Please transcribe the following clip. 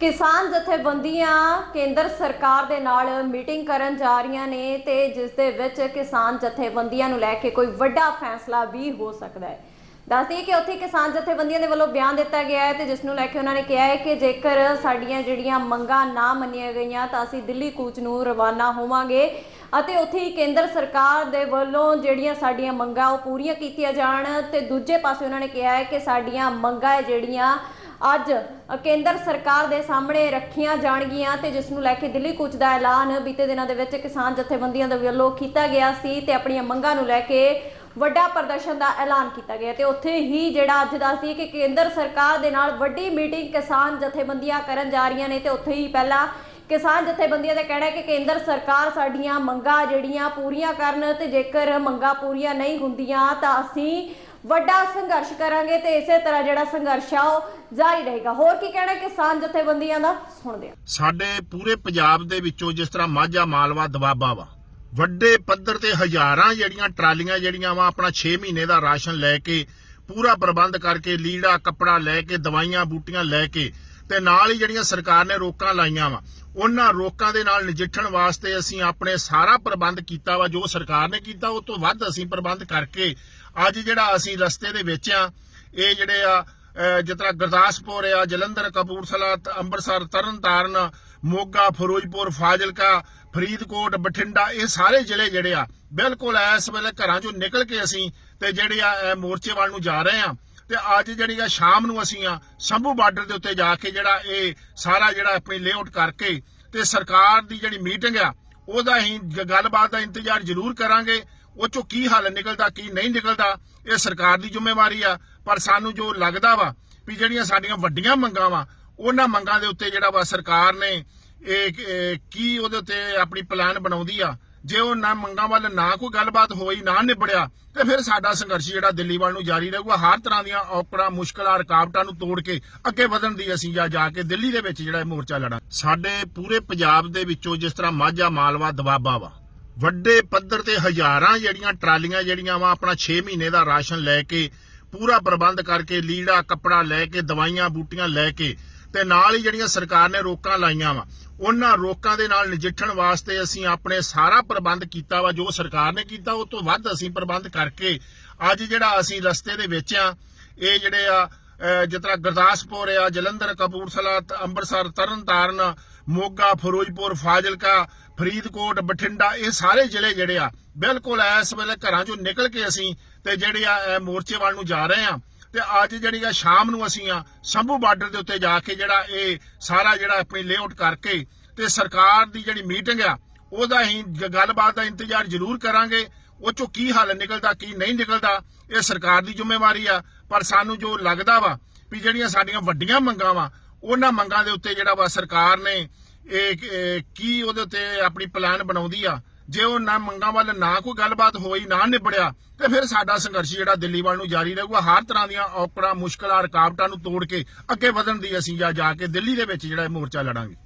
ਕਿਸਾਨ ਜਥੇਬੰਦੀਆਂ ਕੇਂਦਰ ਸਰਕਾਰ ਦੇ ਨਾਲ ਮੀਟਿੰਗ ਕਰਨ ਜਾ ਰਹੀਆਂ ਨੇ ਤੇ ਜਿਸ ਦੇ ਵਿੱਚ ਕਿਸਾਨ ਜਥੇਬੰਦੀਆਂ ਨੂੰ ਲੈ ਕੇ ਕੋਈ ਵੱਡਾ ਫੈਸਲਾ ਵੀ ਹੋ ਸਕਦਾ ਹੈ। ਦੱਸਦੀ ਕਿ ਉੱਥੇ ਕਿਸਾਨ ਜਥੇਬੰਦੀਆਂ ਦੇ ਵੱਲੋਂ ਬਿਆਨ ਦਿੱਤਾ ਗਿਆ ਹੈ ਤੇ ਜਿਸ ਨੂੰ ਲੈ ਕੇ ਉਹਨਾਂ ਨੇ ਕਿਹਾ ਹੈ ਕਿ ਜੇਕਰ ਸਾਡੀਆਂ ਜਿਹੜੀਆਂ ਮੰਗਾਂ ਨਾ ਮੰਨੀਆਂ ਗਈਆਂ ਤਾਂ ਅਸੀਂ ਦਿੱਲੀ ਕੂਚ ਨੂੰ ਰਵਾਨਾ ਹੋਵਾਂਗੇ ਅਤੇ ਉੱਥੇ ਹੀ ਕੇਂਦਰ ਸਰਕਾਰ ਦੇ ਵੱਲੋਂ ਜਿਹੜੀਆਂ ਸਾਡੀਆਂ ਮੰਗਾਂ ਉਹ ਪੂਰੀਆਂ ਕੀਤੀਆਂ ਜਾਣ ਤੇ ਦੂਜੇ ਪਾਸੇ ਉਹਨਾਂ ਨੇ ਕਿਹਾ ਹੈ ਕਿ ਸਾਡੀਆਂ ਮੰਗਾਂ ਹੈ ਜਿਹੜੀਆਂ ਅੱਜ ਕੇਂਦਰ ਸਰਕਾਰ ਦੇ ਸਾਹਮਣੇ ਰੱਖੀਆਂ ਜਾਣਗੀਆਂ ਤੇ ਜਿਸ ਨੂੰ ਲੈ ਕੇ ਦਿੱਲੀ ਕੂਚ ਦਾ ਐਲਾਨ ਬੀਤੇ ਦਿਨਾਂ ਦੇ ਵਿੱਚ ਕਿਸਾਨ ਜਥੇਬੰਦੀਆਂ ਦੇ ਵੱਲੋਂ ਕੀਤਾ ਗਿਆ ਸੀ ਤੇ ਆਪਣੀਆਂ ਮੰਗਾਂ ਨੂੰ ਲੈ ਕੇ ਵੱਡਾ ਪ੍ਰਦਰਸ਼ਨ ਦਾ ਐਲਾਨ ਕੀਤਾ ਗਿਆ ਤੇ ਉੱਥੇ ਹੀ ਜਿਹੜਾ ਅੱਜ ਦੱਸਦੀ ਹੈ ਕਿ ਕੇਂਦਰ ਸਰਕਾਰ ਦੇ ਨਾਲ ਵੱਡੀ ਮੀਟਿੰਗ ਕਿਸਾਨ ਜਥੇਬੰਦੀਆਂ ਕਰਨ ਜਾ ਰਹੀਆਂ ਨੇ ਤੇ ਉੱਥੇ ਹੀ ਪਹਿਲਾਂ ਕਿਸਾਨ ਜਥੇਬੰਦੀਆਂ ਦਾ ਕਹਿਣਾ ਹੈ ਕਿ ਕੇਂਦਰ ਸਰਕਾਰ ਸਾਡੀਆਂ ਮੰਗਾਂ ਜਿਹੜੀਆਂ ਪੂਰੀਆਂ ਕਰਨ ਤੇ ਜੇਕਰ ਮੰਗਾਂ ਪੂਰੀਆਂ ਨਹੀਂ ਹੁੰਦੀਆਂ ਤਾਂ ਅਸੀਂ ਵੱਡਾ ਸੰਘਰਸ਼ ਕਰਾਂਗੇ ਤੇ ਇਸੇ ਤਰ੍ਹਾਂ ਜਿਹੜਾ ਸੰਘਰਸ਼ ਆ ਉਹ ਜਾਰੀ ਰਹੇਗਾ। ਹੋਰ ਕੀ ਕਹਿਣਾ ਕਿਸਾਨ ਜਥੇਬੰਦੀਆਂ ਦਾ? ਸੁਣਦੇ ਹਾਂ। ਸਾਡੇ ਪੂਰੇ ਪੰਜਾਬ ਦੇ ਵਿੱਚੋਂ ਜਿਸ ਤਰ੍ਹਾਂ ਮਾਝਾ ਮਾਲਵਾ ਦਵਾਬਾ ਵਾ, ਵੱਡੇ ਪੱਧਰ ਤੇ ਹਜ਼ਾਰਾਂ ਜਿਹੜੀਆਂ ਟਰਾਲੀਆਂ ਜਿਹੜੀਆਂ ਵਾ, ਆਪਣਾ 6 ਮਹੀਨੇ ਦਾ ਰਾਸ਼ਨ ਲੈ ਕੇ, ਪੂਰਾ ਪ੍ਰਬੰਧ ਕਰਕੇ, ਲੀੜਾ, ਕੱਪੜਾ ਲੈ ਕੇ, ਦਵਾਈਆਂ, ਬੂਟੀਆਂ ਲੈ ਕੇ ਤੇ ਨਾਲ ਹੀ ਜਿਹੜੀਆਂ ਸਰਕਾਰ ਨੇ ਰੋਕਾਂ ਲਾਈਆਂ ਵਾ ਉਹਨਾਂ ਰੋਕਾਂ ਦੇ ਨਾਲ ਨਜਿੱਠਣ ਵਾਸਤੇ ਅਸੀਂ ਆਪਣੇ ਸਾਰਾ ਪ੍ਰਬੰਧ ਕੀਤਾ ਵਾ, ਜੋ ਸਰਕਾਰ ਨੇ ਕੀਤਾ, ਉਹ ਤੋਂ ਵੱਧ ਅਸੀਂ ਪ੍ਰਬੰਧ ਕਰਕੇ ਅੱਜ ਜਿਹੜਾ ਅਸੀਂ ਰਸਤੇ ਦੇ ਵਿੱਚ ਆ, ਇਹ ਜਿਹੜੇ ਆ, ਅਹ ਜਿਸ ਤਰ੍ਹਾਂ ਗੁਰਦਾਸਪੁਰ ਆ, ਜਲੰਧਰ, ਕਪੂਰਥਲਾ ਅੰਮ੍ਰਿਤਸਰ, ਤਰਨਤਾਰਨ, ਮੋਗਾ, ਫਿਰੋਜ਼ਪੁਰ, ਫਾਜ਼ਿਲਕਾ, ਫਰੀਦਕੋਟ, ਬਠਿੰਡਾ, ਇਹ ਸਾਰੇ ਜ਼ਿਲ੍ਹੇ ਜਿਹੜੇ ਆ, ਬਿਲਕੁਲ ਇਸ ਵੇਲੇ ਘਰਾਂ ਚੋਂ ਨਿਕਲ ਕੇ ਅਸੀਂ ਤੇ ਜਿਹੜੇ ਆ ਮੋਰਚੇ ਵੱਲ ਨੂੰ ਜਾ ਰਹੇ ਆ। ਤੇ ਅੱਜ ਜਿਹੜੀ ਆ ਸ਼ਾਮ ਨੂੰ ਅਸੀਂ ਆ ਸੰਭੂ ਬਾਰਡਰ ਦੇ ਉੱਤੇ ਜਾ ਕੇ ਜਿਹੜਾ ਇਹ ਸਾਰਾ ਜਿਹੜਾ ਆਪਣੀ ਲੇਆਊਟ ਕਰਕੇ ਤੇ ਸਰਕਾਰ ਦੀ ਜਿਹੜੀ ਮੀਟਿੰਗ ਆ, ਉਹਦਾ ਹੀ ਗੱਲਬਾਤ ਦਾ ਇੰਤਜ਼ਾਰ ਜ਼ਰੂਰ ਕਰਾਂਗੇ। ਉਹ ਚੋਂ ਕੀ ਹੱਲ ਨਿਕਲਦਾ, ਕੀ ਨਹੀਂ ਨਿਕਲਦਾ, ਇਹ ਸਰਕਾਰ ਦੀ ਜ਼ਿੰਮੇਵਾਰੀ ਆ। ਪਰ ਸਾਨੂੰ ਜੋ ਲੱਗਦਾ ਵਾ ਵੀ ਜਿਹੜੀਆਂ ਸਾਡੀਆਂ ਵੱਡੀਆਂ ਮੰਗਾਂ ਵਾ, ਉਹਨਾਂ ਮੰਗਾਂ ਦੇ ਉੱਤੇ ਜਿਹੜਾ ਵਾ ਸਰਕਾਰ ਨੇ ਇਹ ਇਹ ਕੀ ਉਹਦੇ ਉੱਤੇ ਆਪਣੀ ਪਲਾਨ ਬਣਾਉਂਦੀ ਆ ਜੇ ਉਹ ਨਾ ਮੰਗਾਂ ਵੱਲ ਨਾ ਕੋਈ ਗੱਲਬਾਤ ਹੋਈ, ਨਾ ਨਿਬੜਿਆ, ਤੇ ਫਿਰ ਸਾਡਾ ਸੰਘਰਸ਼ ਜਿਹੜਾ ਦਿੱਲੀ ਵੱਲ ਨੂੰ ਜਾਰੀ ਰਹੂਗਾ। ਹਰ ਤਰ੍ਹਾਂ ਦੀਆਂ ਔਕੜਾਂ, ਮੁਸ਼ਕਲਾਂ, ਰੁਕਾਵਟਾਂ ਨੂੰ ਤੋੜ ਕੇ ਅੱਗੇ ਵਧਣ ਦੀ ਅਸੀਂ ਜਾ ਜਾ ਕੇ ਦਿੱਲੀ ਦੇ ਵਿੱਚ ਜਿਹੜਾ ਮੋਰਚਾ ਲੜਾਂ ਸਾਡੇ ਪੂਰੇ ਪੰਜਾਬ ਦੇ ਵਿੱਚੋਂ ਜਿਸ ਤਰ੍ਹਾਂ ਮਾਝਾ, ਮਾਲਵਾ ਦਵਾਬਾ ਵਾ, ਵੱਡੇ ਪੱਧਰ ਤੇ ਹਜ਼ਾਰਾਂ ਜਿਹੜੀਆਂ ਟਰਾਲੀਆਂ ਜਿਹੜੀਆਂ ਵਾ, ਆਪਣਾ 6 ਮਹੀਨੇ ਦਾ ਰਾਸ਼ਨ ਲੈ ਕੇ, ਪੂਰਾ ਪ੍ਰਬੰਧ ਕਰਕੇ, ਲੀੜਾ, ਕੱਪੜਾ ਲੈ ਕੇ, ਦਵਾਈਆਂ, ਬੂਟੀਆਂ ਲੈ ਕੇ, ਤੇ ਨਾਲ ਹੀ ਜਿਹੜੀਆਂ ਸਰਕਾਰ ਨੇ ਰੋਕਾਂ ਲਾਈਆਂ ਵਾ ਉਹਨਾਂ ਰੋਕਾਂ ਦੇ ਨਾਲ ਨਜਿੱਠਣ ਵਾਸਤੇ ਅਸੀਂ ਆਪਣੇ ਸਾਰਾ ਪ੍ਰਬੰਧ ਕੀਤਾ ਵਾ, ਜੋ ਸਰਕਾਰ ਨੇ ਕੀਤਾ, ਉਹ ਤੋਂ ਵੱਧ ਅਸੀਂ ਪ੍ਰਬੰਧ ਕਰਕੇ ਅੱਜ ਜਿਹੜਾ ਅਸੀਂ ਰਸਤੇ ਦੇ ਵਿੱਚ ਆ, ਇਹ ਜਿਹੜੇ ਆ ਅਹ ਜਿਸ ਤਰ੍ਹਾਂ ਗੁਰਦਾਸਪੁਰ ਆ, ਜਲੰਧਰ, ਕਪੂਰਥਲਾ ਅੰਮ੍ਰਿਤਸਰ, ਤਰਨਤਾਰਨ, ਮੋਗਾ, ਫਿਰੋਜ਼ਪੁਰ, ਫਾਜ਼ਿਲਕਾ, ਫਰੀਦਕੋਟ, ਬਠਿੰਡਾ, ਇਹ ਸਾਰੇ ਜ਼ਿਲ੍ਹੇ ਜਿਹੜੇ ਆ, ਬਿਲਕੁਲ ਇਸ ਵੇਲੇ ਘਰਾਂ ਚੋਂ ਨਿਕਲ ਕੇ ਅਸੀਂ ਤੇ ਜਿਹੜੇ ਆ ਮੋਰਚੇ ਵੱਲ ਨੂੰ ਜਾ ਰਹੇ ਆ। ਤੇ ਅੱਜ ਜਿਹੜੀ ਆ, ਸ਼ਾਮ ਨੂੰ ਅਸੀਂ ਆ, ਸੰਭੂ ਬਾਰਡਰ ਦੇ ਉੱਤੇ ਜਾ ਕੇ ਜਿਹੜਾ ਇਹ ਸਾਰਾ ਜਿਹੜਾ ਆਪਣੀ ਲੇਆਊਟ ਕਰਕੇ ਤੇ ਸਰਕਾਰ ਦੀ ਜਿਹੜੀ ਮੀਟਿੰਗ ਆ, ਉਹਦਾ ਹੀ ਗੱਲਬਾਤ ਦਾ ਇੰਤਜ਼ਾਰ ਜ਼ਰੂਰ ਕਰਾਂਗੇ। ਉਹ ਚੋਂ ਕੀ ਹੱਲ ਨਿਕਲਦਾ, ਕੀ ਨਹੀਂ ਨਿਕਲਦਾ, ਇਹ ਸਰਕਾਰ ਦੀ ਜ਼ਿੰਮੇਵਾਰੀ ਆ। ਪਰ ਸਾਨੂੰ ਜੋ ਲੱਗਦਾ ਵਾ ਵੀ ਜਿਹੜੀਆਂ ਸਾਡੀਆਂ ਵੱਡੀਆਂ ਮੰਗਾਂ ਵਾ, ਉਹਨਾਂ ਮੰਗਾਂ ਦੇ ਉੱਤੇ ਜਿਹੜਾ ਵਾ ਸਰਕਾਰ ਨੇ ਇਹ ਇਹ ਕੀ ਉਹਦੇ ਉੱਤੇ ਆਪਣੀ ਪਲਾਨ ਬਣਾਉਂਦੀ ਆ ਜੇ ਉਹ ਨਾ ਮੰਗਾਂ ਵੱਲ ਨਾ ਕੋਈ ਗੱਲਬਾਤ ਹੋਈ, ਨਾ ਨਿਬੜਿਆ, ਤੇ ਫਿਰ ਸਾਡਾ ਸੰਘਰਸ਼ ਜਿਹੜਾ ਦਿੱਲੀ ਵੱਲ ਨੂੰ ਜਾਰੀ ਰਹੂਗਾ, ਹਰ ਤਰ੍ਹਾਂ ਦੀਆਂ ਔਕੜਾਂ, ਮੁਸ਼ਕਲਾਂ, ਰੁਕਾਵਟਾਂ ਨੂੰ ਤੋੜ ਕੇ ਅੱਗੇ ਵਧਣ ਦੀ ਅਸੀਂ ਜਾ ਕੇ ਦਿੱਲੀ ਦੇ ਵਿੱਚ ਜਿਹੜਾ ਮੋਰਚਾ ਲੜਾਂਗੇ।